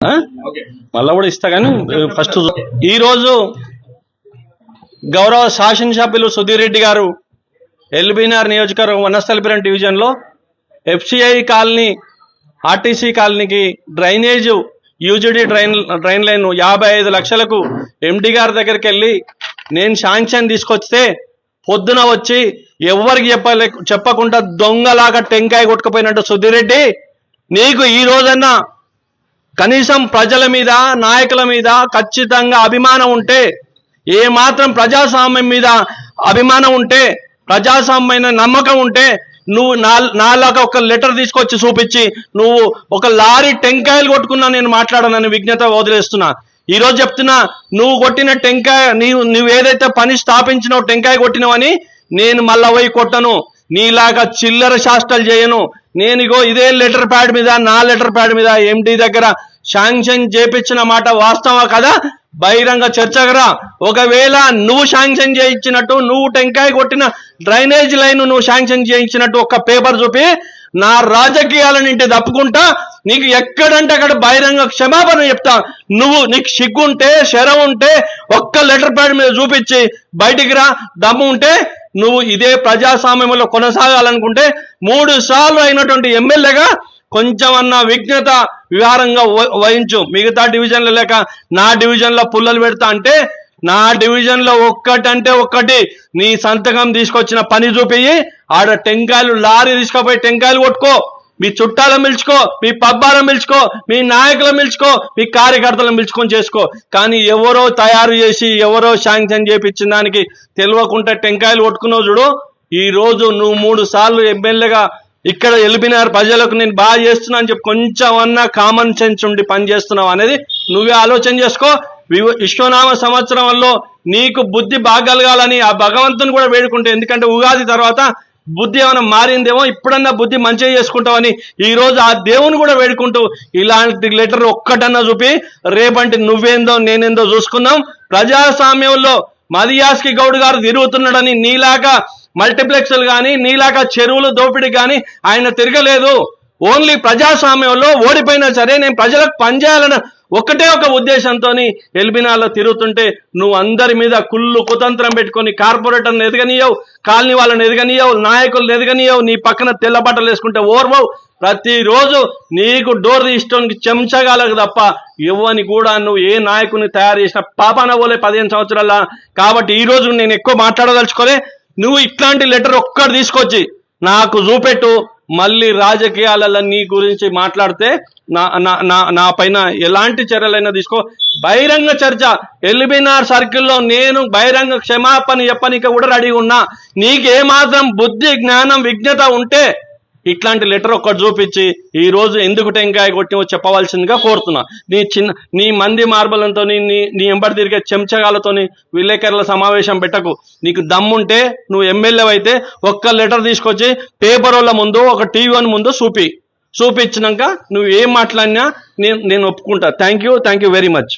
మళ్ళా కూడా ఇస్తా కానీ ఫస్ట్ ఈ రోజు గౌరవ శాసనసభ్యులు సుధీర్ రెడ్డి గారు ఎల్బీనార్ నియోజకవర్గం వనస్థలిపురం డివిజన్లో ఎఫ్సిఐ కాలనీ ఆర్టీసీ కాలనీకి drainage UGD drain drain line యాభై ఐదు లక్షలకు ఎండి గారి దగ్గరికి వెళ్ళి నేను శాంక్షన్ తీసుకొస్తే పొద్దున వచ్చి ఎవరికి చెప్పలే చెప్పకుండా దొంగలాగా టెంకాయ కొట్టుకుపోయినట్టు సుధీర్ రెడ్డి నీకు ఈ రోజన్నా కనీసం ప్రజల మీద నాయకుల మీద ఖచ్చితంగా అభిమానం ఉంటే ఏ మాత్రం ప్రజాస్వామ్యం మీద అభిమానం ఉంటే ప్రజాస్వామ్యమైన నమ్మకం ఉంటే నువ్వు నాలాగా ఒక లెటర్ తీసుకొచ్చి చూపించి నువ్వు ఒక లారీ టెంకాయలు కొట్టుకున్నా నేను మాట్లాడనని విజ్ఞత వదిలేస్తున్నా. ఈరోజు చెప్తున్నా నువ్వు కొట్టిన టెంకాయ నీవు నువ్వు ఏదైతే పని స్థాపించినావు టెంకాయ కొట్టినవని నేను మళ్ళా పోయి కొట్టను. నీలాగా చిల్లర శాస్త్రాలు చేయను. నేను ఇగో ఇదే లెటర్ ప్యాడ్ మీద నా లెటర్ ప్యాడ్ మీద ఎండి దగ్గర శాంక్షన్ చేపించిన మాట వాస్తవా కదా? బహిరంగ చర్చగరా ఒకవేళ నువ్వు శాంక్షన్ చేయించినట్టు నువ్వు టెంకాయ కొట్టిన డ్రైనేజ్ లైన్ నువ్వు శాంక్షన్ చేయించినట్టు ఒక పేపర్ చూపి నా రాజకీయాలను ఇంటి తప్పుకుంటా నీకు ఎక్కడంటే అక్కడ బహిరంగ క్షమాపణ చెప్తా. నువ్వు నీకు సిగ్గుంటే శరం ఉంటే ఒక్క లెటర్ ప్యాడ్ మీద చూపించి బయటికి రా దమ్ము ఉంటే నువ్వు ఇదే ప్రజాస్వామ్యంలో కొనసాగాలనుకుంటే మూడు సార్లు అయినటువంటి ఎమ్మెల్యేగా కొంచెం అన్న విఘ్నత విహారంగా వ- వహించు. మిగతా డివిజన్లు లేక నా డివిజన్లో పుల్లలు పెడతా అంటే నా డివిజన్లో ఒక్కటంటే ఒక్కటి నీ సంతకం తీసుకొచ్చిన పని చూపియి ఆడ టెంకాయలు లారీ తీసుకుపోయి టెంకాయలు కొట్టుకో. మీ చుట్టాలను పిలుచుకో మీ పబ్బాలను పిలుచుకో మీ నాయకులను పిలుచుకో మీ కార్యకర్తలను పిలుచుకొని చేసుకో. కానీ ఎవరో తయారు చేసి ఎవరో శాంక్షన్ చేపించిన దానికి తెలియకుండా టెంకాయలు కొట్టుకున్నావు చూడు. ఈ రోజు నువ్వు మూడు సార్లు ఎమ్మెల్యేగా ఇక్కడ వెళ్ళిపోయినారు ప్రజలకు నేను బాగా చేస్తున్నా అని చెప్పి కొంచెం అన్నా కామన్ సెన్స్ ఉండి పని చేస్తున్నావు అనేది నువ్వే ఆలోచన చేసుకో. విశ్వనామ సంవత్సరంలో నీకు బుద్ధి బాగా కలగాలని ఆ భగవంతుని కూడా వేడుకుంటే ఎందుకంటే ఉగాది తర్వాత బుద్ధి ఏమైనా మారిందేమో ఇప్పుడన్నా బుద్ధి మంచిగా చేసుకుంటావని ఈ రోజు ఆ దేవుని కూడా వేడుకుంటూ ఇలాంటి లెటర్ ఒక్కటన్నా చూపి రేపంటి నువ్వేందో నేనేందో చూసుకుందాం. ప్రజాస్వామ్యంలో మదియాస్కి గౌడ్ గారు తిరుగుతున్నాడని నీలాగా మల్టీప్లెక్స్లు కానీ నీలాగా చెరువులు దోపిడీ కానీ ఆయన తిరగలేదు. ఓన్లీ ప్రజాస్వామ్యంలో ఓడిపోయినా సరే నేను ప్రజలకు పనిచేయాలని ఒకటే ఒక ఉద్దేశంతో ఎల్బినాల్లో తిరుగుతుంటే నువ్వు అందరి మీద కుళ్ళు కుతంత్రం పెట్టుకొని కార్పొరేటర్ని ఎదగనీయవు కాలనీ వాళ్ళని ఎదగనీయవు నాయకులను ఎదగనీయవు నీ పక్కన తెల్ల బట్టలు వేసుకుంటే ఓర్వవు. ప్రతిరోజు నీకు డోర్ తీసుకోనికి చెంచగాలకు తప్ప ఇవ్వని కూడా నువ్వు ఏ నాయకుని తయారు చేసిన పాపాన పోలే పదిహేను సంవత్సరాల. కాబట్టి ఈ రోజు నేను ఎక్కువ మాట్లాడదలుచుకోలే. నువ్వు ఇట్లాంటి లెటర్ ఒక్కటి తీసుకొచ్చి నాకు చూపెట్టు మళ్ళీ రాజకీయాలలో నీ గురించి మాట్లాడితే నా నా నా నా పైన ఎలాంటి చర్యలైనా తీసుకో. బహిరంగ చర్చ ఎల్బినార్ సర్కిల్లో నేను బహిరంగ క్షమాపణ చెప్పనిక కూడా రెడీ ఉన్నా. నీకేమాత్రం బుద్ధి జ్ఞానం విజ్ఞత ఉంటే ఇట్లాంటి లెటర్ ఒక్కటి చూపించి ఈ రోజు ఎందుకు టెంకాయ కొట్టివో చెప్పవలసిందిగా కోరుతున్నా. నీ చిన్న నీ మంది మార్బలంతో నీ నీ ఎంబడి తిరిగే చెంచగాలతోని విలేకరుల సమావేశం పెట్టకు. నీకు దమ్ముంటే నువ్వు ఎమ్మెల్యే అయితే ఒక్క లెటర్ తీసుకొచ్చి పేపర్ వాళ్ళ ముందు ఒక టీవీ వన్ ముందు చూపి. చూపించినాక నువ్వు ఏం మాట్లాడినా నేను నేను ఒప్పుకుంటా. Thank you thank you very much